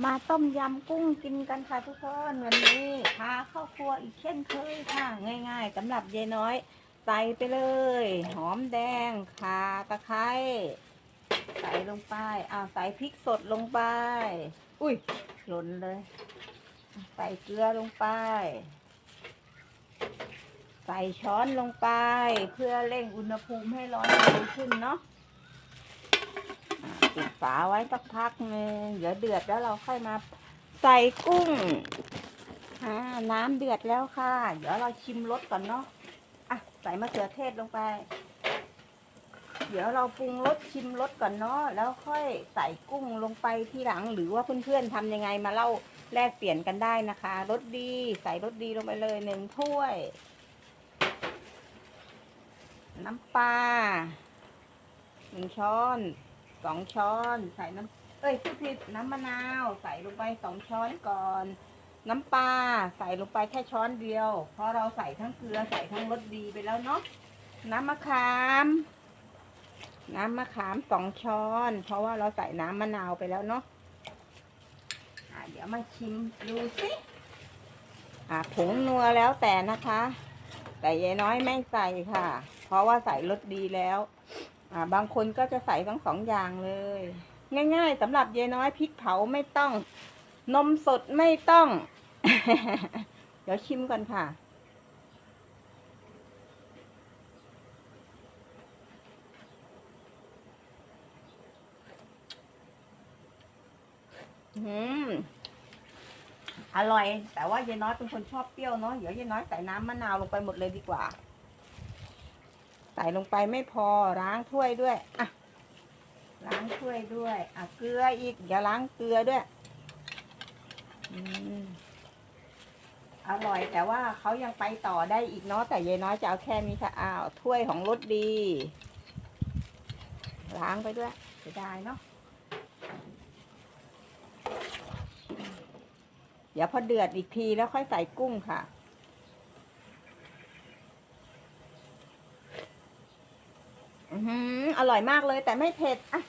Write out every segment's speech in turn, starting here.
มาต้มยำกุ้งกินกันค่ะทุกคนวันนี้พาเข้าครัวอีกเช่นเคยค่ะ ง่ายๆสำหรับยายน้อย ใส่ไปเลย หอมแดงข่าตะไคร้ใส่ลงไปอ้าวใส่พริกสดลงไป อุ้ยหล่นเลย ใส่เกลือลงไป ใส่ช้อนลงไป เพื่อเร่งอุณหภูมิให้ร้อนเร็วขึ้นเนาะ ฝาไว้สักพักหนึ่งเดี๋ยวเดือดแล้วเราค่อยมาใส่กุ้งอ่าน้ำเดือดแล้วค่ะ เดี๋ยวเราชิมรสก่อนเนาะอะใส่มะเขือเทศลงไป เดี๋ยวเราปรุงรสชิมรสก่อนเนาะแล้วค่อยใส่กุ้งลงไปทีหลัง หรือว่าเพื่อนๆทำยังไงมาเล่าแลกเปลี่ยนกันได้นะคะรสดีใส่รสดีลงไปเลยหนึ่งถ้วย น้ำปลาหนึ่งช้อน สองช้อนใส่น้ำเอ้ยพูดผิดน้ำมะนาวใส่ลงไปสองช้อนก่อน น้ำปลาใส่ลงไปแค่ช้อนเดียว เพราะเราใส่ทั้งเกลือใส่ทั้งรสดีไปแล้วเนาะน้ำมะขาม น้ำมะขามสองช้อน เพราะว่าเราใส่น้ำมะนาวไปแล้วเนาะะเดี๋ยวมาชิมดูสิอะผงนัวแล้วแต่นะคะ แต่ยายน้อยไม่ใส่ค่ะ เพราะว่าใส่รสดีแล้ว อ่าบางคนก็จะใส่ทั้งสองอย่างเลย ง่าย ๆสำหรับยายน้อยพริกเผาไม่ต้อง นมสดไม่ต้อง เดี๋ยวชิมก่อนค่ะ อืมอร่อย แต่ว่ายายน้อยเป็นคนชอบเปรี้ยวเนาะเดี๋ยวยายน้อยใส่น้ำมะนาวลงไปหมดเลยดีกว่า ใส่ลงไปไม่พอล้างถ้วยด้วยอะล้างถ้วยด้วยอะเกลืออีกอย่าล้างเกลือด้วยอืมอร่อยแต่ว่าเขายังไปต่อได้อีกเนาะแต่ยายน้อยจะเอาแค่นี้ค่ะอ้าวถ้วยของรสดี ล้างไปด้วยเสียดายเนาะเดี๋ยวพอเดือดอีกทีแล้วค่อยใส่กุ้งค่ะ อือหืออ ร่อยมากเลย แต่ไม่เผ็ดอะ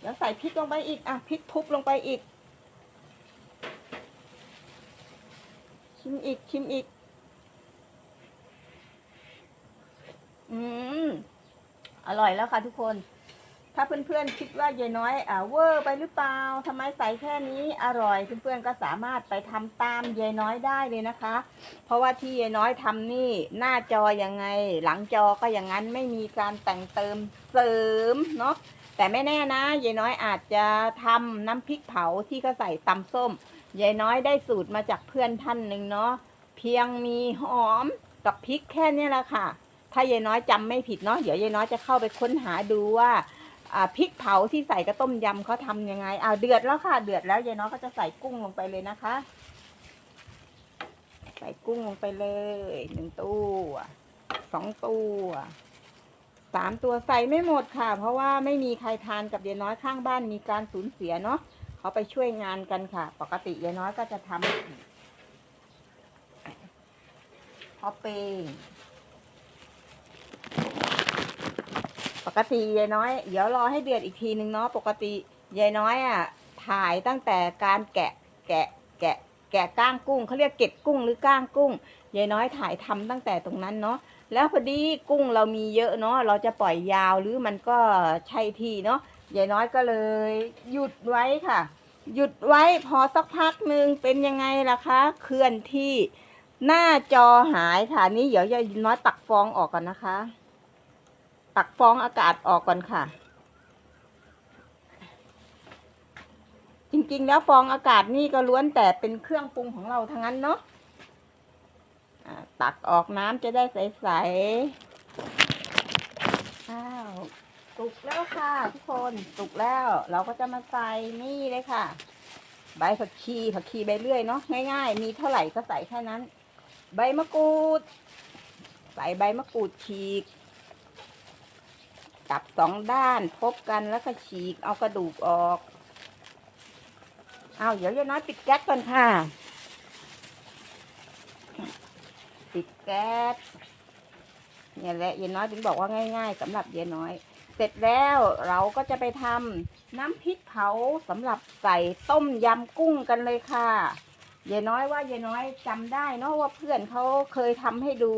เดี๋ยวใส่พริกลงไปอีกอะพริกทุบลงไปอีก ชิมอีกชิมอีก อืมอร่อยแล้วค่ะทุกคน ถ้าเพื่อนๆคิดว่ายายน้อยอ่าเวอร์ไปหรือเปล่าทำไมใส่แค่นี้อร่อยเพื่อนๆก็สามารถไปทำตามยายน้อยได้เลยนะคะ เพราะว่าที่ยายน้อยทำนี่ หน้าจอยังไง หลังจอก็อย่างนั้นไม่มีการแต่งเติม เสริมเนาะแต่ไม่แน่นะยายน้อยอาจจะทำน้ำพริกเผาที่เขาใส่ตำส้มยายน้อยได้สูตรมาจากเพื่อนท่านหนึ่งเนาะเพียงมีหอมกับพริกแค่นี้แหละค่ะ ถ้ายายน้อยจำไม่ผิดเนาะเดี๋ยวยายน้อยจะเข้าไปค้นหาดูว่าอ่าพริกเผาที่ใส่กระต้มยำเขาทำยังไงอ่าเดือดแล้วค่ะ เดือดแล้วยายน้อยก็จะใส่กุ้งลงไปเลยนะคะ ใส่กุ้งลงไปเลยหนึ่งตัวสองตัว สามตัวใส่ไม่หมดค่ะ เพราะว่าไม่มีใครทานกับยายน้อยข้างบ้านมีการสูญเสียเนาะเขาไปช่วยงานกันค่ะ ปกติยายน้อยก็จะทำพอเปปกติยายน้อย เดี๋ยวรอให้เดือดอีกทีนึงเนาะปกติยายน้อยอะถ่ายตั้งแต่การแกะแกะแกะแกะก้างกุ้งเขาเรียกเก็ดกุ้งหรือก้างกุ้งยายน้อยถ่ายทำตั้งแต่ตรงนั้นเนาะ แล้วพอดีกุ้งเรามีเยอะเนาะเราจะปล่อยยาวหรือมันก็ใช่ที่เนาะยายน้อยก็เลย หยุดไว้ค่ะ หยุดไว้พอสักพักหนึ่งเป็นยังไงล่ะคะ เคลื่อนที่หน้าจอหายค่ะนี่เดี๋ยวยายน้อยตักฟองออกก่อนนะคะ ตักฟองอากาศออกก่อนค่ะ จริงๆแล้วฟองอากาศนี่ก็ล้วนแต่เป็นเครื่องปรุงของเราทั้งนั้นเนาะ ตักออกน้ำจะได้ใสๆ อ้าวสุกแล้วค่ะ ทุกคนสุกแล้วเราก็จะมาใส่นี่เลยค่ะ ใบผักชีผักชีใบเลื่อยเนาะง่าย ๆ มีเท่าไหร่ก็ใส่แค่นั้น ใบมะกรูด ใส่ใบมะกรูดฉีกจับสองด้านพบกันแล้วก็ฉีกเอากระดูกออก เอาเดี๋ยวยายน้อยปิดแก๊สก่อนค่ะ ปิดแก๊สเนี่ยแหละยายน้อยถึงบอกว่าง่าย ๆสำหรับยายน้อย เสร็จแล้วเราก็จะไปทำน้ำพริกเผาสำหรับใส่ต้มยำกุ้งกันเลยค่ะยายน้อยว่ายายน้อยจำได้เนาะว่าเพื่อนเขาเคยทำให้ดู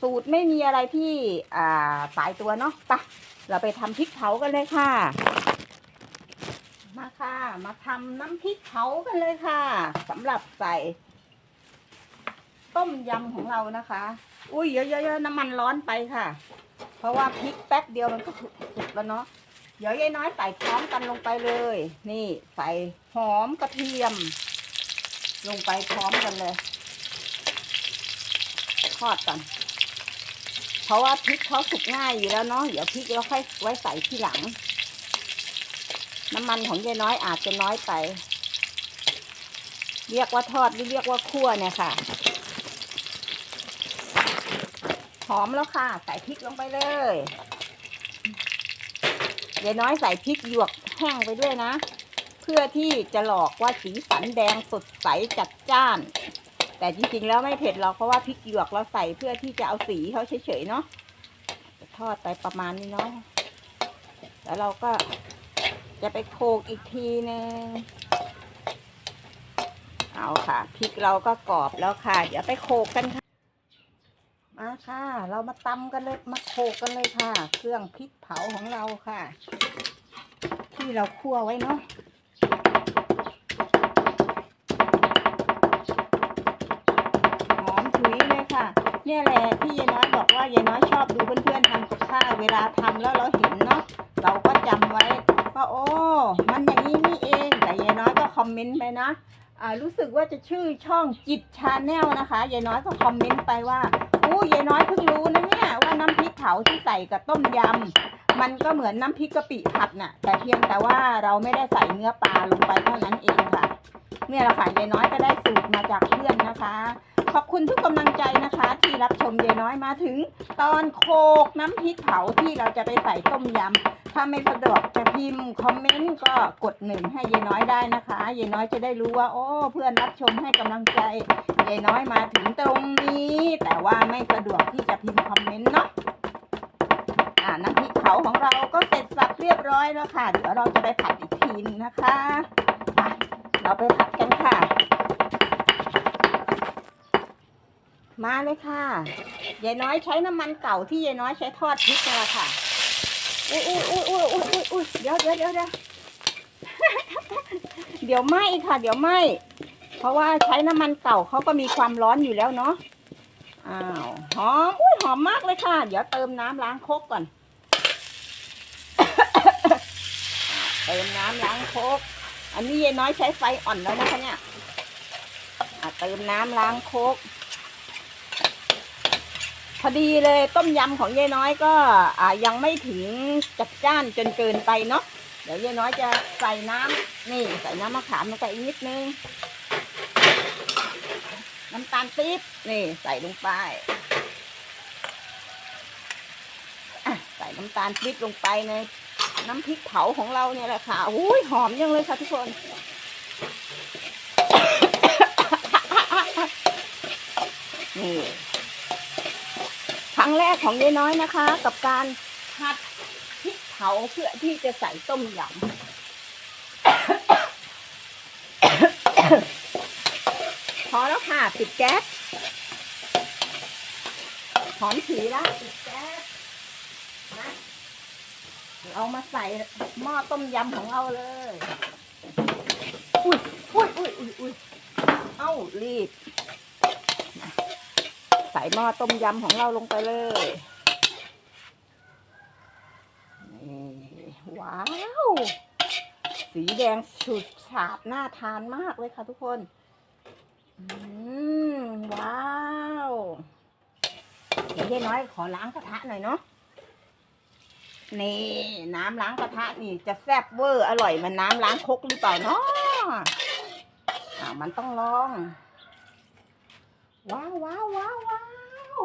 สูตรไม่มีอะไรที่อ่าตายตัวเนาะปะเราไปทำพริกเผากันเลยค่ะ มาค่ะ มาทำน้ำพริกเผากันเลยค่ะสำหรับใส่ ต้มยำของเรานะคะ อุ้ยเยอะๆๆน้ำมันร้อนไปค่ะ เพราะว่าพริกแป๊บเดียวมันก็สุกแล้วเนาะเดี๋ยวยายน้อยใส่พร้อมกันลงไปเลย นี่ใส่หอมกระเทียม ลงไปพร้อมกันเลยทอดกัน เพราะว่าพริกเขาสุกง่ายอยู่แล้วเนาะเดี๋ยวพริกเราค่อยไว้ใส่ที่หลัง น้ำมันของยายน้อยอาจจะน้อยไป เรียกว่าทอดหรือเรียกว่าคั่วเนี่ยค่ะ หอมแล้วค่ะ ใส่พริกลงไปเลยยายน้อยใส่พริกหยวกแห้งไปด้วยนะ เพื่อที่จะหลอกว่าสีสันแดงสดใสจัดจ้าน แต่จริงๆแล้วไม่เผ็ดหรอกเพราะว่าพริกหยวกเราใส่เพื่อที่จะเอาสีเขาเฉยๆเนาะทอดไปประมาณนี้เนาะแล้วเราก็จะไปโขลกอีกทีนึงเอาค่ะพริกเราก็กรอบแล้วค่ะ เดี๋ยวไปโขลกกันค่ะ มาค่ะ เรามาตำกันเลย มาโขกกันเลยค่ะ เครื่องพริกเผาของเราค่ะ ที่เราคั่วไว้เนาะหอมฉุยเลยค่ะ เนี่ยแหละที่ยายน้อยบอกว่ายายน้อยชอบดูเพื่อนๆทำกับข้าวเวลาทำแล้วเราเห็นเนาะเราก็จำไว้ว่าโอ้ มันอย่างนี้นี่เอง แต่ยายน้อยก็คอมเมนต์ไปนะอ่ารู้สึกว่าจะชื่อช่องจิตชาแนลนะคะยายน้อยก็คอมเมนต์ไปว่า ยายน้อยเพิ่งรู้นะเนี่ยว่าน้ำพริกเผาที่ใส่กับต้มยำมันก็เหมือนน้ำพริกกะปิผัดน่ะ แต่เพียงแต่ว่าเราไม่ได้ใส่เนื้อปลาลงไปเท่านั้นเองค่ะ เนี่ยแหละค่ะยายน้อยก็ได้สูตรมาจากเพื่อนนะคะ ขอบคุณทุกกำลังใจนะคะ ที่รับชมยายน้อยมาถึง ตอนโคกน้ำพริกเผาที่เราจะไปใส่ต้มยำถ้าไม่สะดวกจะพิมพ์คอมเมนต์ก็กดหนึ่งให้ยายน้อยได้นะคะยายน้อยจะได้รู้ว่า โอ้ เพื่อนรับชมให้กำลังใจยายน้อยมาถึงตรงนี้ แต่ว่าไม่สะดวกที่จะพิมพ์คอมเมนต์เนาะอ่าน้ำพริกเผาของเราก็เสร็จสับเรียบร้อยแล้วค่ะ เดี๋ยวเราจะไปผัดอีกทีนึงนะคะเราไปผัดกันค่ะ มาเลยค่ะยายน้อยใช้น้ำมันเก่าที่ยายน้อยใช้ทอดพริกนั่แหละค่ะอุ้ยอุ้ยอุ้ยอุ้ยอุ้ยอุ้ยอุ้ยเดี๋ยวเดี๋ยวเดี๋ยวเดี๋ยวเดี๋ยวไหมค่ะ เดี๋ยวไหมเพราะว่าใช้น้ำมันเก่าเขาก็มีความร้อนอยู่แล้วเนาะอ้าวหอมอุ้ยหอมมากเลยค่ะ เดี๋ยวเติมน้ำล้างโคกก่อนเติมน้ำล้างโคกอันนี้ยายน้อยใช้ไฟอ่อนแล้วนะคะเนี่ยอะเติมน้ำล้างโคก พอดีเลยต้มยำของยายน้อยก็อ่ายังไม่ถึงจัดจ้านจนเกินไปเนาะเดี๋ยวยายน้อยจะใส่น้ำนี่ใส่น้ำมะขามลงไปอีกนิดนึง น้ำตาลปี๊บนี่ใส่ลงไปใส่น้ำตาลปี๊บลงไปในน้ำพริกเผาของเราเนี่ยแหละค่ะอุ้ยหอมยังเลยค่ะทุกคน ครั้งแร กของยายน้อยนะคะ กับการผัดพริกเผาเพื่อที่จะใส่ต้มยำพอแล้วค่ะปิดแก๊สหอมฉีแล้วปิดแก๊สนะเรามาใส่หม้อต้มยำของเราเลย อุ้ยอุ้ยอุ้ยอุ้ยอุ้ยเอ้ารีบ ใส่หม้อต้มยำของเราลงไปเลยนี่ว้าว สีแดงฉุดฉาดน่าทานมากเลยค่ะทุกคนอืมว้าว เดี๋ยวยายน้อยขอล้างกระทะหน่อยเนาะนี่น้ำล้างกระทะนี่จะแซ่บเวอร์อร่อยมันน้ำล้างคกหรือเปล่าเนาะอ่ามันต้องลอง ว้าวว้าวว้าวว้าว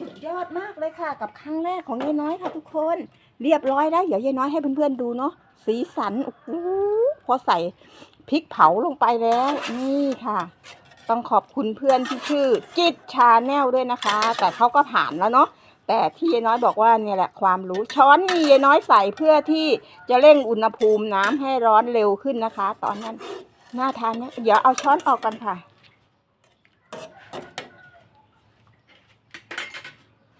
สุดยอดมากเลยค่ะ กับครั้งแรกของยายน้อยค่ะทุกคน เรียบร้อยแล้วเดี๋ยวยายน้อยให้เพื่อนๆดูเนาะสีสันโอ้โหพอใส่พริกเผาลงไปแล้ว นี่ค่ะ ต้องขอบคุณเพื่อนที่ชื่อ จิตชาแนลด้วยนะคะ แต่เขาก็ผ่านแล้วเนาะแต่ที่ยายน้อยบอกว่าเนี่ยแหละความรู้ช้อนนี่ยายน้อยใส่เพื่อที่จะเร่งอุณหภูมิน้ำให้ร้อนเร็วขึ้นนะคะ ตอนนั้นน่าทานนะเดี๋ยวเอาช้อนออกกันค่ะ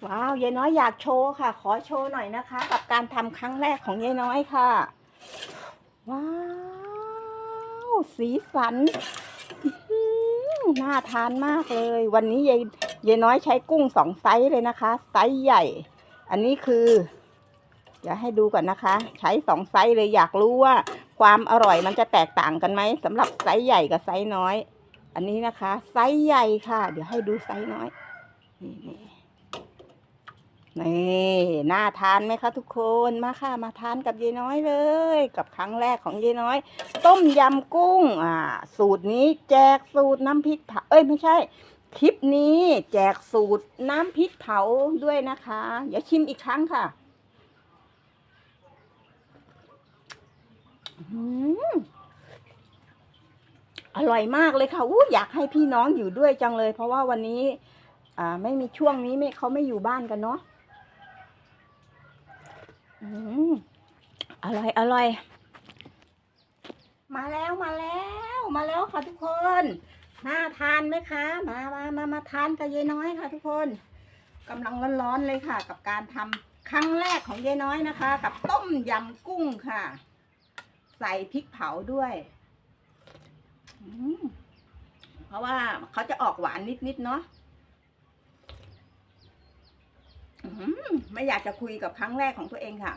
ว้าวยายน้อยอยากโชว์ค่ะ ขอโชว์หน่อยนะคะ กับการทำครั้งแรกของยายน้อยค่ะ ว้าว สีสันน่าทานมากเลย วันนี้ยายยายน้อยใช้กุ้งสองไซส์เลยนะคะ ไซส์ใหญ่ อันนี้คือเดี๋ยวให้ดูก่อนนะคะ ใช้สองไซส์เลยอยากรู้ว่า ความอร่อยมันจะแตกต่างกันไหมสำหรับไซส์ใหญ่กับไซส์น้อย อันนี้นะคะ ไซส์ใหญ่ค่ะ เดี๋ยวให้ดูไซส์น้อยนี่ นี่น่าทานไหมคะทุกคนมาค่ะมาทานกับยายน้อยเลย กับครั้งแรกของยายน้อย ต้มยำกุ้งอ่าสูตรนี้แจกสูตรน้ำพริกเผาเอ้ยไม่ใช่ คลิปนี้แจกสูตรน้ำพริกเผาด้วยนะคะเดี๋ยวชิมอีกครั้งค่ะอื้อหืออร่อยมากเลยค่ะอู้อยากให้พี่น้องอยู่ด้วยจังเลย เพราะว่าวันนี้ อ่า ไม่มีช่วงนี้ไม่เขาไม่อยู่บ้านกันเนาะ อร่อย อร่อย มาแล้วมาแล้ว มาแล้วค่ะทุกคนน่าทานไหมคะ มามามามาทานกับยายน้อยค่ะ ทุกคนกำลังร้อนๆเลยค่ะ กับการทำครั้งแรกของยายน้อยนะคะ กับต้มยำกุ้งค่ะ ใส่พริกเผาด้วยอืเพราะว่าเขาจะออกหวานนิดๆเนาะ อื้อหือ ไม่อยากจะคุยกับครั้งแรกของตัวเองค่ะ